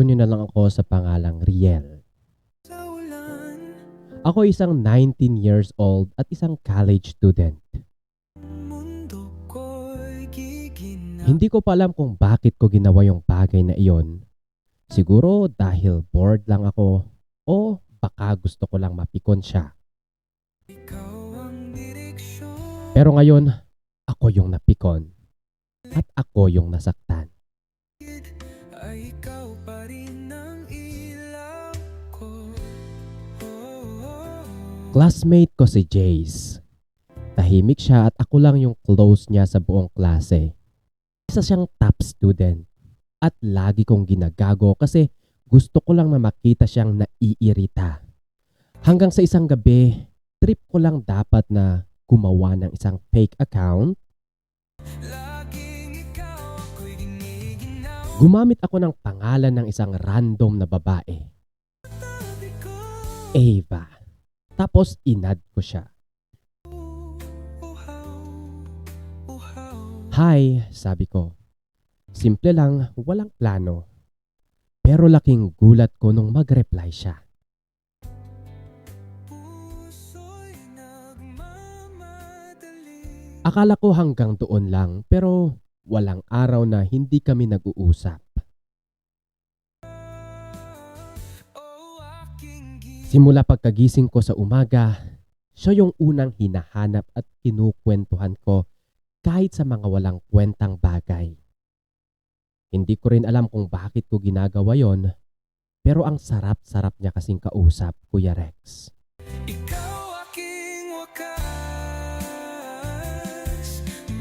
Itago niyo na lang ako sa pangalang Riel. Ako isang 19 years old at isang college student. Hindi ko pa alam kung bakit ko ginawa yung bagay na iyon. Siguro dahil bored lang ako o baka gusto ko lang mapikon siya. Pero ngayon, ako yung napikon at ako yung nasaktan. Classmate ko si Jace. Tahimik siya at ako lang yung close niya sa buong klase. Isa siyang top student at lagi kong ginagago kasi gusto ko lang na makita siyang naiirita. Hanggang sa isang gabi, trip ko lang dapat na gumawa ng isang fake account. Gumamit ako ng pangalan ng isang random na babae, Ava. Tapos inad ko siya. Hi, sabi ko. Simple lang, walang plano. Pero laking gulat ko nung mag-reply siya. Akala ko hanggang doon lang pero walang araw na hindi kami nag-uusap. Simula pagkagising ko sa umaga, siya yung unang hinahanap at kinukwentuhan ko kahit sa mga walang kwentang bagay. Hindi ko rin alam kung bakit ko ginagawa yon, pero ang sarap-sarap niya kasing kausap, Kuya Rex. Ikaw aking wakas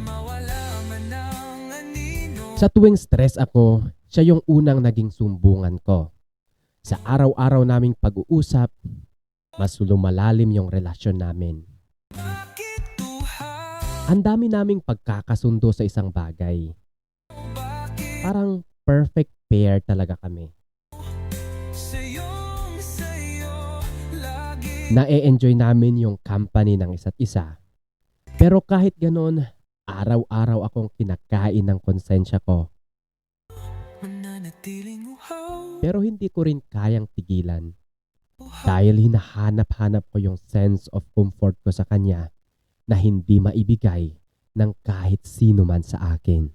Mawala man ang anino Sa tuwing stress ako, siya yung unang naging sumbungan ko. Sa araw-araw naming pag-uusap, mas lumalalim yung relasyon namin. Ang dami naming pagkakasundo sa isang bagay. Parang perfect pair talaga kami. Na-enjoy namin yung company ng isa't isa. Pero kahit ganon, araw-araw akong kinakain ng konsensya ko. Pero hindi ko rin kayang tigilan. Dahil hinahanap-hanap ko yung sense of comfort ko sa kanya na hindi maibigay ng kahit sino man sa akin.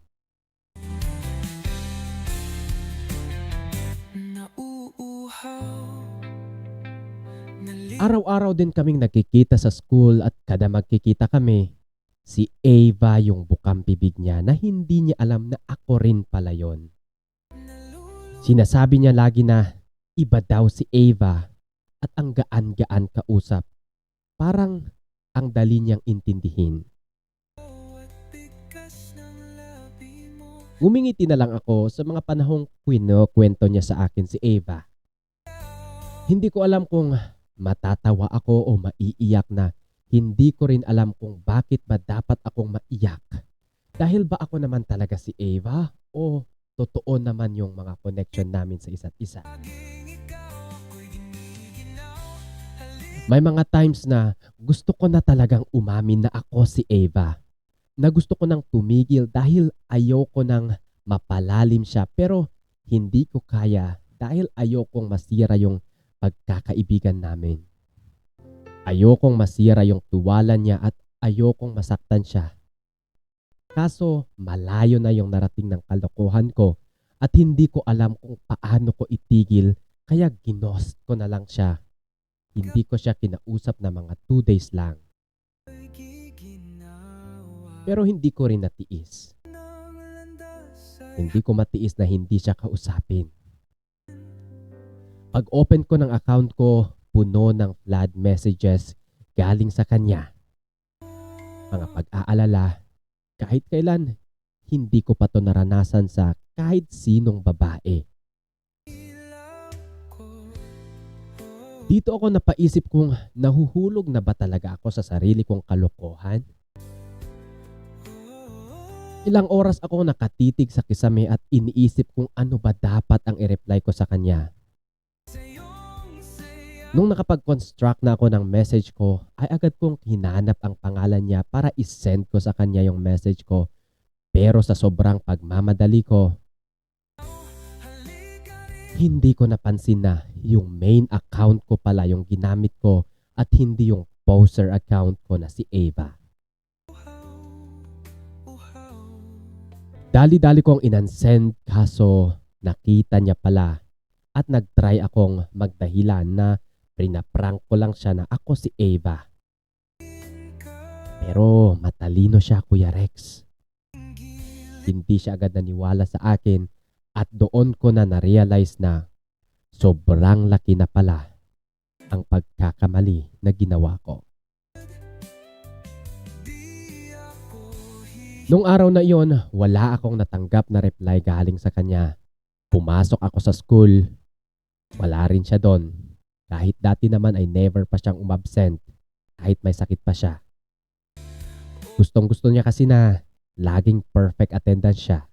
Araw-araw din kaming nagkikita sa school at kada magkikita kami, si Ava yung bukang bibig niya na hindi niya alam na ako rin pala yon. Sinasabi niya lagi na iba daw si Ava at ang gaan-gaan kausap. Parang ang dali niyang intindihin. Ngumingiti na lang ako sa mga panahong kwento niya sa akin si Ava. Hindi ko alam kung matatawa ako o maiiyak na hindi ko rin alam kung bakit ba dapat akong maiyak. Dahil ba ako naman talaga si Ava o totoo naman yung mga connection namin sa isa't isa. May mga times na gusto ko na talagang umamin na ako si Eva. Na gusto ko nang tumigil dahil ayoko nang mapalalim siya pero hindi ko kaya dahil ayokong masira yung pagkakaibigan namin. Ayokong masira yung tuwala niya at ayokong masaktan siya. Kaso malayo na yung narating ng kalokohan ko at hindi ko alam kung paano ko itigil kaya ginost ko na lang siya. Hindi ko siya kinausap na mga 2 days lang. Pero hindi ko rin natiis. Hindi ko matiis na hindi siya kausapin. Pag open ko ng account ko, puno ng flood messages galing sa kanya. Mga pag-aalala, kahit kailan, hindi ko pa to naranasan sa kahit sinong babae. Dito ako napaisip kung nahuhulog na ba talaga ako sa sarili kong kalokohan? Ilang oras ako nakatitig sa kisame at iniisip kung ano ba dapat ang i-reply ko sa kanya. Nung nakapag-construct na ako ng message ko, ay agad kong hinanap ang pangalan niya para isend ko sa kanya yung message ko. Pero sa sobrang pagmamadali ko, hindi ko napansin na yung main account ko pala yung ginamit ko at hindi yung poster account ko na si Ava. Dali-dali kong inansend kaso nakita niya pala at nagtry akong magdahilan na prinaprank ko lang siya na ako si Ava. Pero matalino siya Kuya Rex. Hindi siya agad naniwala sa akin at doon ko na na-realize na sobrang laki na pala ang pagkakamali na ginawa ko. Nung araw na iyon, wala akong natanggap na reply galing sa kanya. Pumasok ako sa school. Wala rin siya doon. Kahit dati naman ay never pa siyang umabsent. Kahit may sakit pa siya. Gustong gusto niya kasi na laging perfect attendance siya.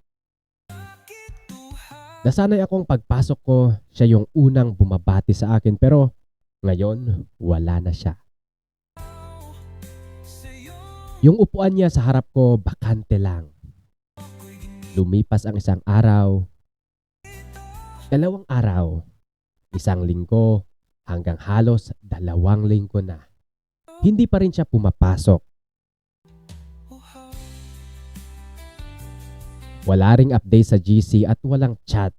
Nasanay akong pagpasok ko, siya yung unang bumabati sa akin pero ngayon wala na siya. Yung upuan niya sa harap ko bakante lang. Lumipas ang isang araw, dalawang araw, isang linggo, hanggang halos dalawang linggo na. Hindi pa rin siya pumapasok. Wala ring update sa GC at walang chat.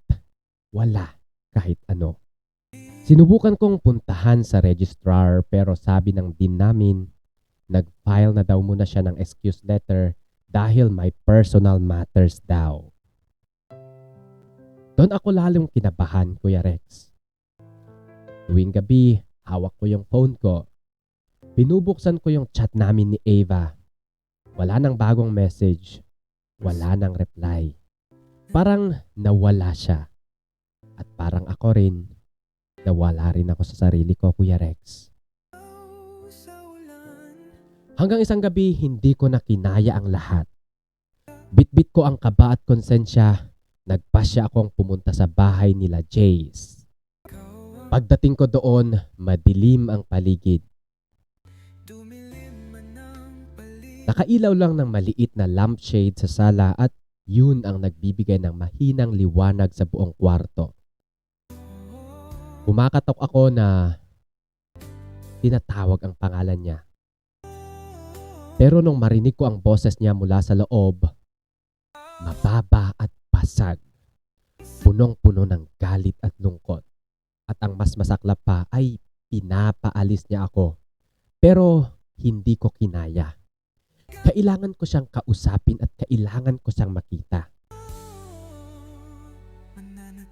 Wala kahit ano. Sinubukan kong puntahan sa registrar pero sabi ng dean namin, nag-file na daw muna siya ng excuse letter dahil may personal matters daw. Doon ako lalong kinabahan, Kuya Rex. Tuwing gabi, hawak ko yung phone ko. Binubuksan ko yung chat namin ni Ava. Wala nang bagong message. Wala nang reply. Parang nawala siya. At parang ako rin, nawala rin ako sa sarili ko, Kuya Rex. Hanggang isang gabi, hindi ko na kinaya ang lahat. Bitbit ko ang kaba at konsensya, nagpasya akong pumunta sa bahay nila Jace. Pagdating ko doon, madilim ang paligid. Nakailaw lang ng maliit na lampshade sa sala at yun ang nagbibigay ng mahinang liwanag sa buong kwarto. Kumakatok ako na tinatawag ang pangalan niya. Pero nung marinig ko ang boses niya mula sa loob, mababa at basag, punong-puno ng galit at lungkot. At ang mas masaklap pa ay pinapaalis niya ako. Pero hindi ko kinaya. Kailangan ko siyang kausapin at kailangan ko siyang makita.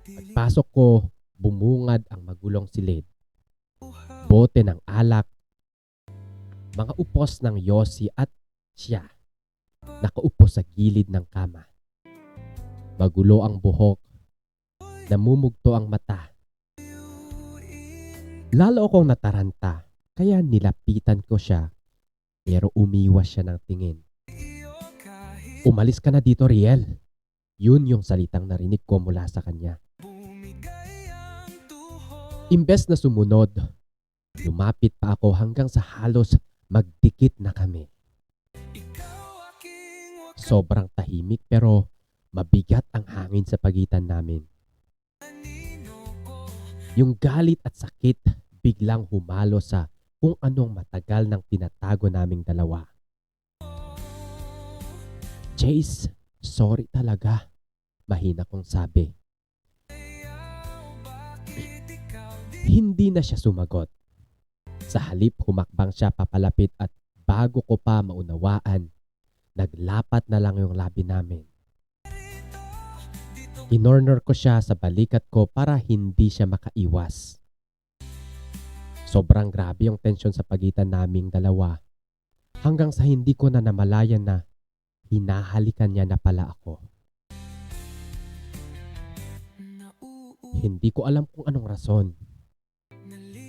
Pagpasok ko, bumungad ang magulong silid. Bote ng alak, mga upos ng yosi at siya. Nakaupo sa gilid ng kama. Magulo ang buhok, namumugto ang mata. Lalo akong nataranta, kaya nilapitan ko siya pero umiwas siya ng tingin. Umalis ka na dito, Riel. Yun yung salitang narinig ko mula sa kanya. Imbes na sumunod, lumapit pa ako hanggang sa halos magdikit na kami. Sobrang tahimik pero mabigat ang hangin sa pagitan namin. Yung galit at sakit biglang humalo sa kung anong matagal nang tinatago naming dalawa. Chase, sorry talaga. Mahina kong sabi. Hindi na siya sumagot. Sa halip humakbang siya papalapit at bago ko pa maunawaan, naglapat na lang yung labi namin. Inornor ko siya sa balikat ko para hindi siya makaiwas. Sobrang grabe yung tensyon sa pagitan naming dalawa. Hanggang sa hindi ko na namalayan na hinahalikan niya na pala ako. Hindi ko alam kung anong rason.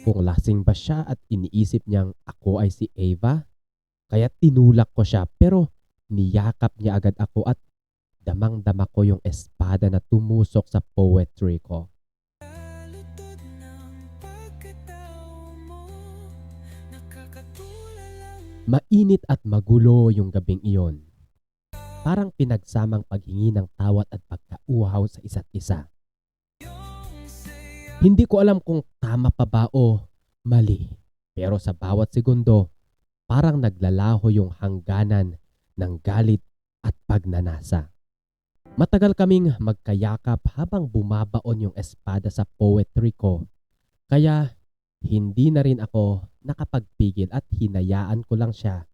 Kung lasing ba siya at iniisip niyang ako ay si Ava, kaya tinulak ko siya pero niyakap niya agad ako at damang-dama ko yung espada na tumusok sa poetry ko. Mainit at magulo yung gabing iyon. Parang pinagsamang paghingi ng tawad at pagkauhaw sa isa't isa. Hindi ko alam kung tama pa ba o mali. Pero sa bawat segundo, parang naglalaho yung hangganan ng galit at pagnanasa. Matagal kaming magkayakap habang bumabaon yung espada sa poetry ko. Kaya hindi na rin ako nakapagpigil at hinayaan ko lang siya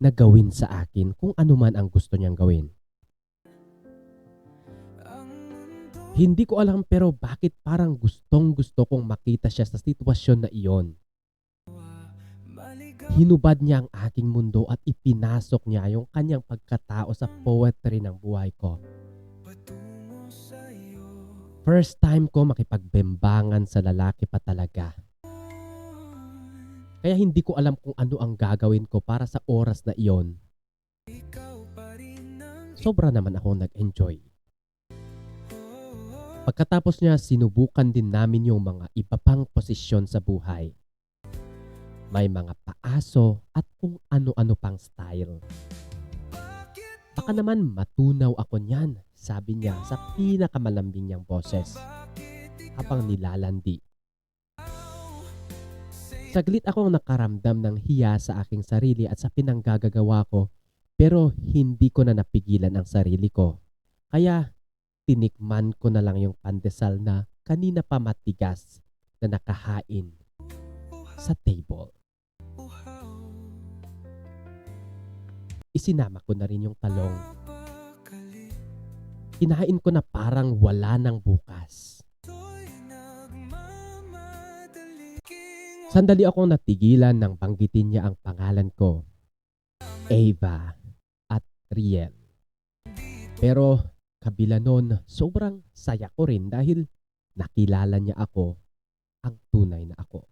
na gawin sa akin kung ano man ang gusto niyang gawin. Hindi ko alam pero bakit parang gustong gusto kong makita siya sa sitwasyon na iyon. Hinubad niya ang aking mundo at ipinasok niya yung kanyang pagkatao sa poetry ng buhay ko. First time ko makipagbembangan sa lalaki pa talaga. Kaya hindi ko alam kung ano ang gagawin ko para sa oras na iyon. Sobra naman akong nag-enjoy. Pagkatapos niya, sinubukan din namin yung mga iba pang posisyon sa buhay. May mga paaso at kung ano-ano pang style. Baka naman matunaw ako niyan, sabi niya sa pinakamalambing niyang boses habang nilalandi. Saglit akong nakaramdam ng hiya sa aking sarili at sa pinanggagagawa ko pero hindi ko na napigilan ang sarili ko. Kaya tinikman ko na lang yung pandesal na kanina pa matigas na nakahain sa table. Isinama ko na rin yung talong. Kinain ko na parang wala ng bukas. Sandali akong natigilan nang banggitin niya ang pangalan ko. Ava at Riel. Pero kabila nun, sobrang saya ko rin dahil nakilala niya ako ang tunay na ako.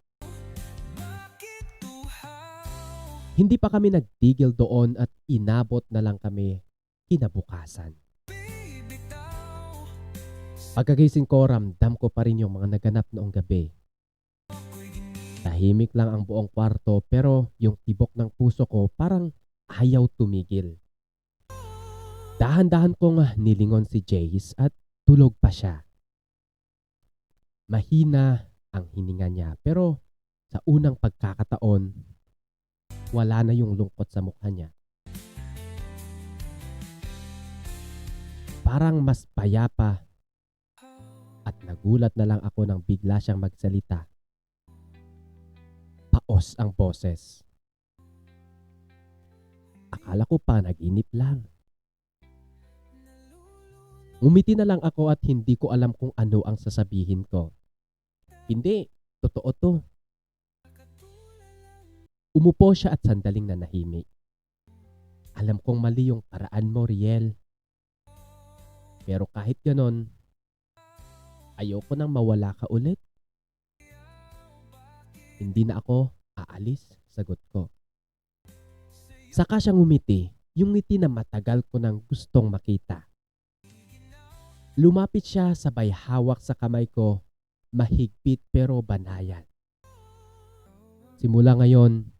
Hindi pa kami nagtigil doon at inabot na lang kami kinabukasan. Pagkagising ko, ramdam ko pa rin yung mga naganap noong gabi. Tahimik lang ang buong kwarto pero yung tibok ng puso ko parang ayaw tumigil. Dahan-dahan kong nilingon si Jace at tulog pa siya. Mahina ang hininga niya pero sa unang pagkakataon, wala na yung lungkot sa mukha niya. Parang mas payapa at nagulat na lang ako nang bigla siyang magsalita. Paos ang boses. Akala ko pa naginip lang. Ngumiti na lang ako at hindi ko alam kung ano ang sasabihin ko. Hindi, totoo to. Umupo siya at sandaling nanahimik. Alam kong mali yung paraan mo, Riel. Pero kahit ganon, ayoko nang mawala ka ulit. Hindi na ako aalis, sagot ko. Saka siyang umiti, yung ngiti na matagal ko nang gustong makita. Lumapit siya sabay hawak sa kamay ko, mahigpit pero banayan. Simula ngayon,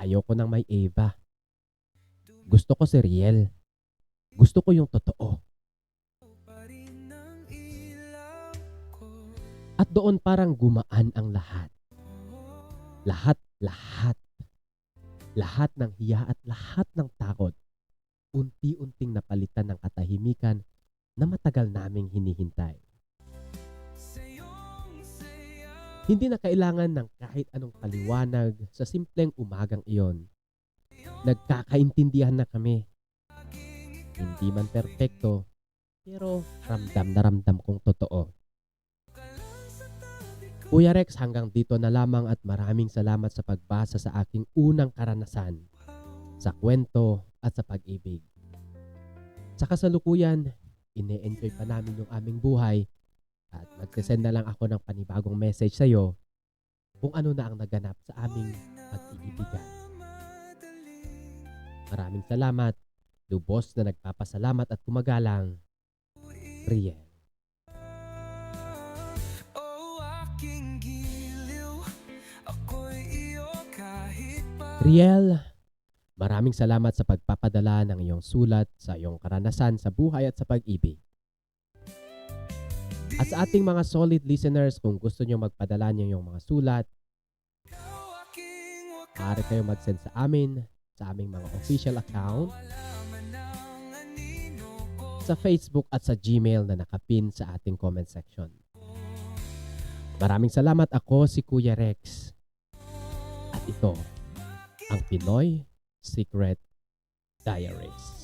ayoko nang may Eva. Gusto ko si Riel. Gusto ko yung totoo. At doon parang gumaan ang lahat. Lahat, lahat. Lahat ng hiya at lahat ng takot. Unti-unting napalitan ng katahimikan na matagal naming hinihintay. Hindi na kailangan ng kahit anong paliwanag sa simpleng umagang iyon. Nagkakaintindihan na kami. Hindi man perpekto, pero ramdam na ramdam kong totoo. Kuya Rex, hanggang dito na lamang at maraming salamat sa pagbasa sa aking unang karanasan sa kwento at sa pag-ibig. Sa kasalukuyan, ine-enjoy pa namin yung aming buhay at magsisend na lang ako ng panibagong message sa iyo kung ano na ang naganap sa aming pag-iibigan. Maraming salamat. Lubos na nagpapasalamat at kumagalang. Riel. Riel, Maraming salamat sa pagpapadala ng iyong sulat sa iyong karanasan sa buhay at sa pag-ibig. At sa ating mga solid listeners, kung gusto nyo magpadala ng iyong mga sulat, maaari kayo mag-send sa amin sa aming mga official account sa Facebook at sa Gmail na nakapin sa ating comment section. Maraming salamat ako si Kuya Rex. At ito ang Pinoy Secret Diaries.